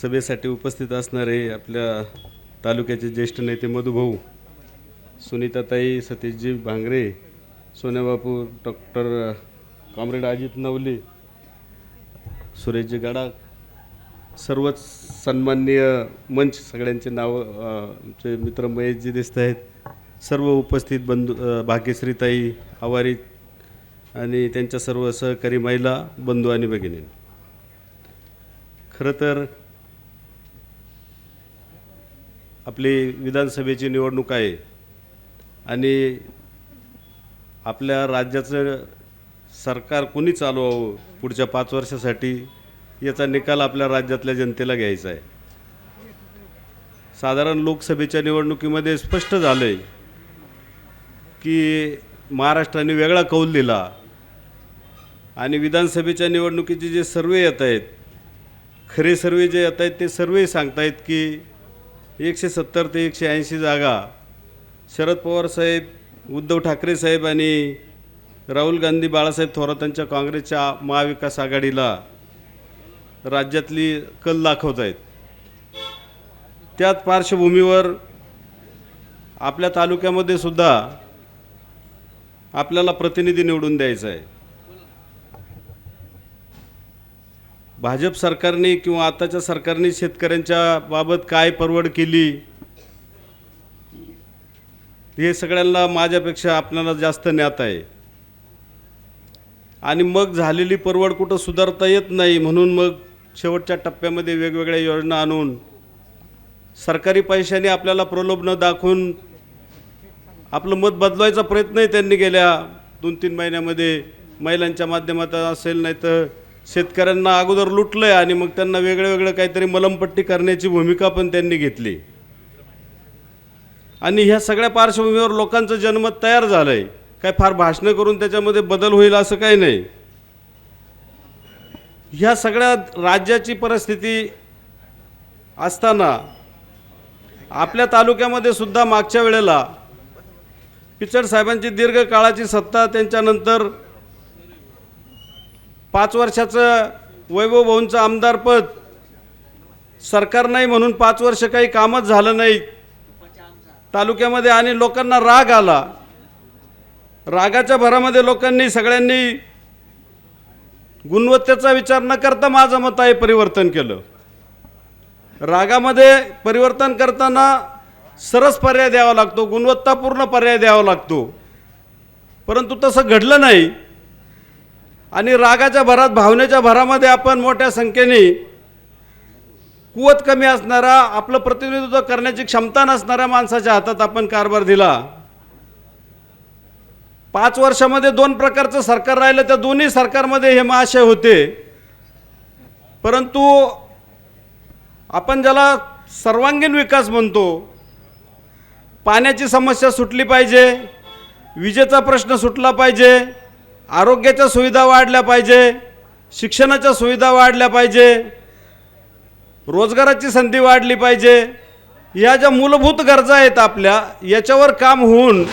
सभेसाठी उपस्थित असणारे आपल्या तालुक्याचे ज्येष्ठ नेते मधुभाऊ सुनीताताई सतीशजी भांगरे सोन्याबापू डॉक्टर कॉम्रेड अजित नवले सुरेशजी गडाख सर्वच सन्माननीय मंच सगळ्यांचे नावं चे मित्र महेशजी दिसत आहेत. सर्व उपस्थित बंधू भाग्यश्रीताई आवारी आणि त्यांच्या सर्व सहकारी महिला बंधू आणि भगिनी. खरं तर आपली विधानसभेची निवडणूक आहे आणि आपल्या राज्याचं सरकार कुणी चालवावं पुढच्या पाच वर्षासाठी याचा निकाल आपल्या राज्यातल्या जनतेला घ्यायचा आहे. साधारण लोकसभेच्या निवडणुकीमध्ये स्पष्ट झालं आहे की महाराष्ट्राने वेगळा कौल दिला आणि विधानसभेच्या निवडणुकीचे जे सर्वे येत आहेत खरे सर्वे जे येत आहेत ते सर्वे सांगतायत की एकशे सत्तर ते एकशे ऐंशी जागा. शरद पवार साहेब उद्धव ठाकरे साहेब आणि राहुल गांधी बाळासाहेब थोरातांच्या काँग्रेसच्या महाविकास आघाडीला राज्यातली कल दाखवत आहेत. त्याच पार्श्वभूमीवर आपल्या तालुक्यामध्ये सुद्धा आपल्याला प्रतिनिधी निवडून द्यायचा आहे. भाजप सरकारने किंवा आताच्या सरकारने शेतकऱ्यांच्या बाबत काय परवड केली? हे सगळ्यांना माझ्यापेक्षा आपल्याला जास्त ज्ञात आहे. आणि मग झालेली परवड कुठं सुधारता येत नाही म्हणून मग शेवटच्या टप्प्यामध्ये वेगवेगळ्या योजना आणून सरकारी पैशाने आपल्याला प्रलोभनं दाखवून आपलं मत बदलवायचा प्रयत्नही त्यांनी गेल्या दोन तीन महिन्यामध्ये महिलांच्या माध्यमात असेल नाही तर शेतकऱ्यांना अगोदर लुटलं आहे आणि मग त्यांना वेगळं वेगळं काहीतरी मलमपट्टी करण्याची भूमिका पण त्यांनी घेतली. आणि ह्या सगळ्या पार्श्वभूमीवर लोकांचं जनमत तयार झालं आहे काय फार भाषणं करून त्याच्यामध्ये बदल होईल असं काही नाही. ह्या सगळ्या राज्याची परिस्थिती असताना आपल्या तालुक्यामध्ये सुद्धा मागच्या वेळेला पिचड साहेबांची दीर्घ काळाची सत्ता त्यांच्यानंतर पाच वर्षाचं वैभव भाऊंचं आमदारपद सरकार नाही म्हणून पाच वर्ष काही कामच झालं नाही. तालुक्यामध्ये आणि लोकांना राग आला. रागाच्या भरामध्ये लोकांनी सगळ्यांनी गुणवत्तेचा विचार न करता माझं मत आहे परिवर्तन केलं. रागामध्ये परिवर्तन करताना सरस पर्याय द्यावा लागतो गुणवत्तापूर्ण पर्याय द्यावा लागतो. परंतु तसं घडलं नाही. आणि रागाच्या भरात भावनेच्या भरामध्ये आपण मोठ्या संख्येने कुवत कमी असणारा आपलं प्रतिनिधित्व करण्याची क्षमता नसणाऱ्या माणसाच्या हातात आपण कारभार दिला. पाच वर्षामध्ये दोन प्रकारचं सरकार राहिलं त्या दोन्ही सरकारमध्ये हे महाशय होते. परंतु आपण ज्याला सर्वांगीण विकास म्हणतो पाण्याची समस्या सुटली पाहिजे विजेचा प्रश्न सुटला पाहिजे आरोग्याच्या सुविधा वाढल्या पाहिजे शिक्षणाच्या सुविधा वाढल्या पाहिजे रोजगाराची संधी वाढली पाहिजे या ज्या मूलभूत गरजा आहेत आपल्या याच्यावर काम होऊन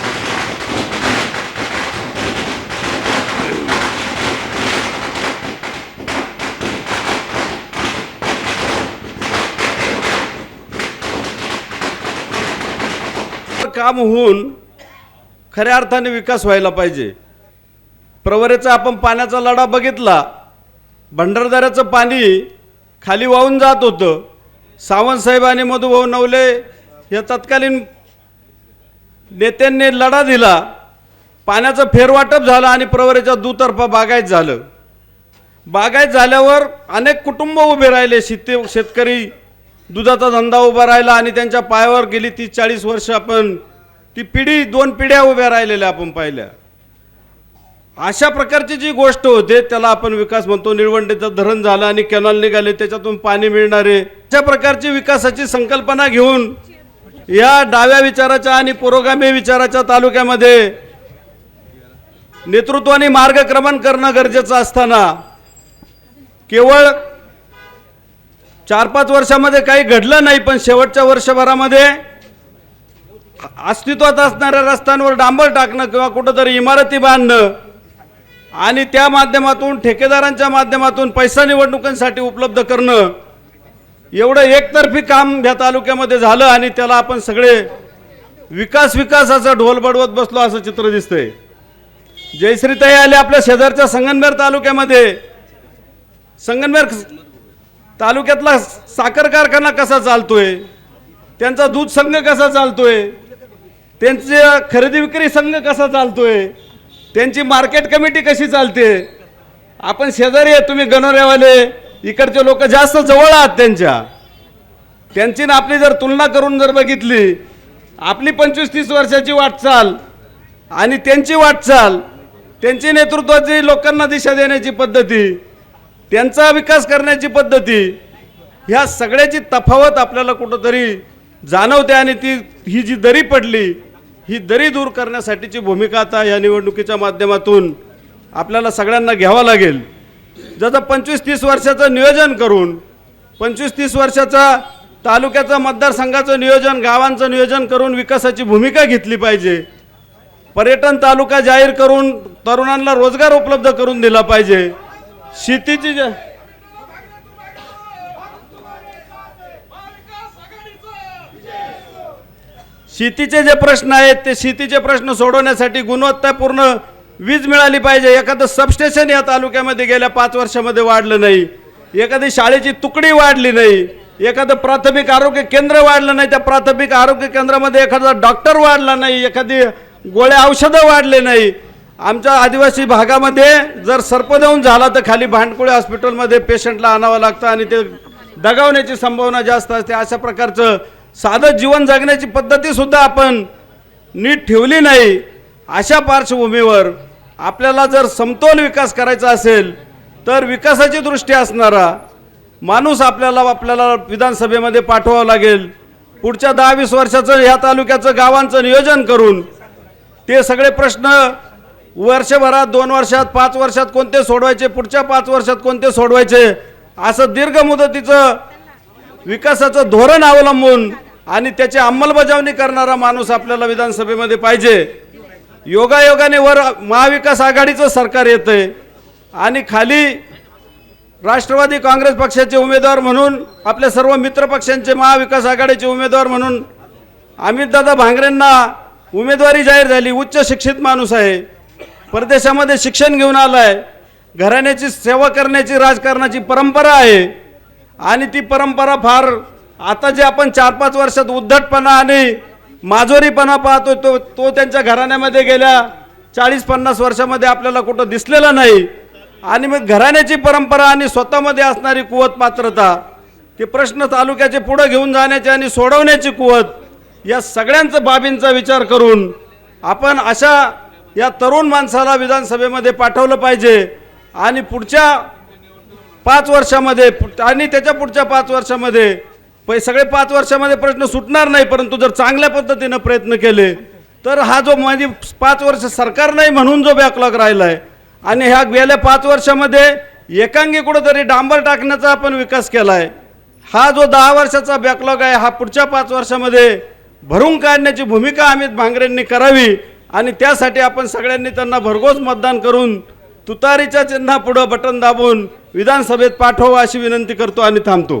काम होऊन खऱ्या अर्थाने विकास व्हायला पाहिजे. प्रवरेचा आपण पाण्याचा लढा बघितला. भंडारदाऱ्याचं पाणी खाली वाहून जात होतं. सावंतसाहेब आणि मधुभाऊ नवले या तत्कालीन नेत्यांनी लढा दिला. पाण्याचं फेरवाटप झालं आणि प्रवरेच्या दुतर्फा बागायत झालं. बागायत झाल्यावर अनेक कुटुंब उभे राहिले. शेती शेतकरी दुधाचा धंदा उभा राहिला आणि त्यांच्या पायावर गेली तीस चाळीस वर्ष आपण ती पिढी दोन पिढ्या उभ्या राहिलेल्या आपण पाहिल्या. अशा प्रकारची जी गोष्ट होते त्याला आपण विकास म्हणतो. निळवंडेचं धरण झालं आणि कॅनॉल निघाले त्याच्यातून पाणी मिळणारे अशा प्रकारची विकासाची संकल्पना घेऊन या डाव्या विचाराच्या आणि पुरोगामी विचाराच्या तालुक्यामध्ये नेतृत्वाने मार्गक्रमण करणं गरजेचं असताना केवळ चार पाच वर्षामध्ये काही घडलं नाही पण शेवटच्या वर्षभरामध्ये अस्तित्वात असणाऱ्या रस्त्यांवर डांबर टाकणं किंवा कुठंतरी इमारती बांधणं आणि त्या माध्यमातून ठेकेदारांच्या माध्यमातून पैसा निवडणुकांसाठी उपलब्ध करणं एवढं एकतर्फी काम या तालुक्यामध्ये झालं आणि त्याला आपण सगळे विकास विकासाचा ढोल बडवत बसलो असं चित्र दिसतंय. जयश्रीताई आले आपल्या शेजारच्या संगनमेर तालुक्यामध्ये. संगनमेर तालुक्यातला साखर कारखाना कसा चालतोय? त्यांचा दूध संघ कसा चालतोय? त्यांचे खरेदी विक्री संघ कसा चालतोय? त्यांची मार्केट कमिटी कशी चालते? आपण शेजारी आहे तुम्ही गणोऱ्यावाले. इकडचे लोक जास्त जवळ आहात त्यांच्या. त्यांची ना आपली जर तुलना करून जर बघितली आपली पंचवीस तीस वर्षाची वाटचाल आणि त्यांची वाटचाल त्यांची नेतृत्वाची लोकांना दिशा देण्याची पद्धती त्यांचा विकास करण्याची पद्धती ह्या सगळ्याची तफावत आपल्याला कुठंतरी जाणवते आणि ती ही जी दरी पडली ही दरी दूर करण्यासाठीची भूमिका आता या निवडणुकीच्या माध्यमातून आपल्याला सगळ्यांना घ्यावं लागेल. जसं पंचवीस तीस वर्षाचं नियोजन करून पंचवीस तीस वर्षाचा तालुक्याचं मतदारसंघाचं नियोजन गावांचं नियोजन करून विकासाची भूमिका घेतली पाहिजे. पर्यटन तालुका जाहीर करून तरुणांना रोजगार उपलब्ध करून दिला पाहिजे. शेतीची जे- शेतीचे जे प्रश्न आहेत ते शेतीचे प्रश्न सोडवण्यासाठी गुणवत्तापूर्ण वीज मिळाली पाहिजे. एखादं सबस्टेशन या तालुक्यामध्ये गेल्या पाच वर्षामध्ये वाढलं नाही. एखादी शाळेची तुकडी वाढली नाही. एखादं प्राथमिक आरोग्य केंद्र वाढलं नाही. त्या प्राथमिक आरोग्य केंद्रामध्ये एखादा डॉक्टर वाढला नाही. एखादी गोळ्या औषधं वाढले नाही. आमच्या आदिवासी भागामध्ये जर सर्पदंश झाला तर खाली भांडकुळे हॉस्पिटलमध्ये पेशंटला आणावं लागतं आणि ते दगावण्याची संभावना जास्त असते. अशा प्रकारचं साधं जीवन जगण्याची पद्धतीसुद्धा आपण नीट ठेवली नाही अशा पार्श्वभूमीवर आपल्याला जर समतोल विकास करायचा असेल तर विकासाची दृष्टी असणारा माणूस आपल्याला आपल्याला विधानसभेमध्ये पाठवावा लागेल. पुढच्या दहा वीस वर्षाचं ह्या तालुक्याचं गावांचं नियोजन करून ते सगळे प्रश्न वर्षभरात दोन वर्षात पाच वर्षात कोणते सोडवायचे पुढच्या पाच वर्षात कोणते सोडवायचे असं दीर्घ मुदतीचं विकासाचं धोरण अवलंबून आणि त्याची अंमलबजावणी करणारा माणूस आपल्याला विधानसभेमध्ये पाहिजे. योगायोगाने वर महाविकास आघाडीचं सरकार येतंय. आणि खाली राष्ट्रवादी काँग्रेस पक्षाचे उमेदवार म्हणून आपल्या सर्व मित्र पक्षांचे महाविकास आघाडीचे उमेदवार म्हणून अमितदादा भांगरेंना उमेदवारी जाहीर झाली. उच्च शिक्षित माणूस आहे. परदेशामध्ये शिक्षण घेऊन आलाय. घराण्याची सेवा करण्याची राजकारणाची परंपरा आहे. आणि ती परंपरा फार आता जे आपण चार पाच वर्षात उद्धटपणा आणि माजोरीपणा पाहतो तो तो त्यांच्या घराण्यामध्ये गेल्या चाळीस पन्नास वर्षामध्ये आपल्याला कुठं दिसलेला नाही. आणि मग घराण्याची परंपरा आणि स्वतःमध्ये असणारी कुवत पात्रता ते प्रश्न तालुक्याचे पुढं घेऊन जाण्याची आणि सोडवण्याची कुवत या सगळ्यांचं बाबींचा विचार करून आपण अशा या तरुण माणसाला विधानसभेमध्ये पाठवलं पाहिजे. आणि पुढच्या पाच वर्षामध्ये पु- आणि त्याच्या पुढच्या पाच वर्षामध्ये पै सगळे पाच वर्षामध्ये प्रश्न सुटणार नाही परंतु जर चांगल्या पद्धतीनं प्रयत्न केले तर हा जो माझी पाच वर्ष सरकार नाही म्हणून जो बॅकलॉग राहिला आहे आणि ह्या गेल्या पाच वर्षामध्ये एकांगी कुठंतरी डांबर टाकण्याचा आपण विकास केला आहे हा जो दहा वर्षाचा बॅकलॉग आहे हा पुढच्या पाच वर्षामध्ये भरून काढण्याची भूमिका अमित भांगरेंनी करावी आणि त्यासाठी आपण सगळ्यांनी त्यांना भरघोस मतदान करून तुतारीच्या चिन्हापुढं बटन दाबून विधानसभेत पाठवा अशी विनंती करतो आणि थांबतो.